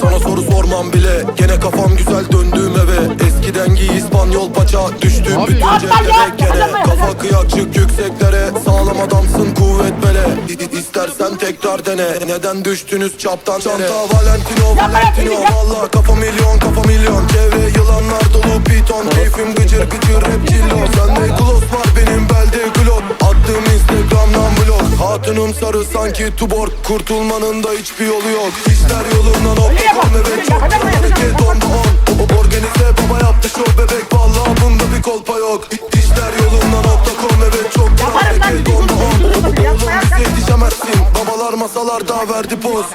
Sana soru sormam bile. Gene kafam güzel döndüğüm eve. Eskiden giy İspanyol paça Düştüm Abi. bütün yapma. Kafa kıyak çık yükseklere. Sağlam adamsın kuvvet bele. İ- İstersen tekrar dene. Neden düştünüz çaptan Çanta Valentino Valentino. Valla kafa milyon kafa milyon. Çevre yılanlar dolu piton. Keyfim gıcır gıcır hep cillo Sende gloss sarı sanki tuborg Kurtulmanın da hiçbir yolu yok İşler yolunda nokta com evet çok hareket onda on O- Organize baba yaptı şov bebek Valla bunda bir kolpa yok İ- İşler yolunda nokta com evet çok hareket onda on Oğlum bize yetişemezsin Babalar masalarda verdi poz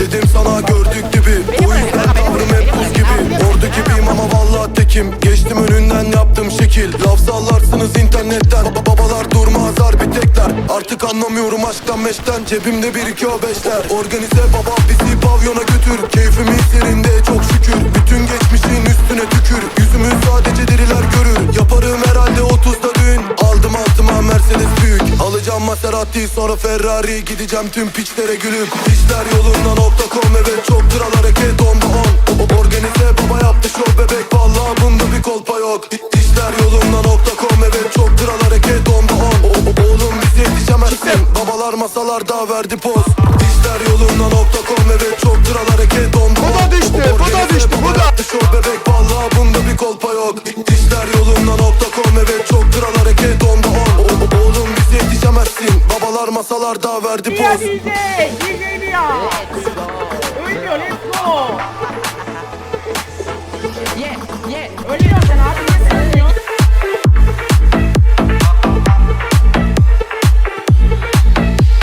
Dedim, sana gördük gibi Benim O öyle, yüzden benim tavrım hep buz gibi? Ordu gibiyim ama vallahi tekim. Geçtim önünden yaptım şekil. Laf sallarsınız internetten. Baba babalar durmaz harbi tekler. Artık anlamıyorum aşktan meşten. Cebimde bir iki o beşler. Organize baba bizi pavyona götür. Keyfimiz yerinde çok şükür. Bütün geçmişin üstüne tükür Maserati sonra Ferrari. Gideceğim tüm piçlere gülüp İşler yolunda nokta com. Evet çok kral hareket onda on. O- Organize baba yaptı şov bebek. Vallahi bunda bir kolpa yok. İ- İşler yolunda nokta com. Evet çok kral hareket on O- o- Oğlum bize yetişemezsin. Babalar masalarda verdi poz Babalar masalarda verdi poz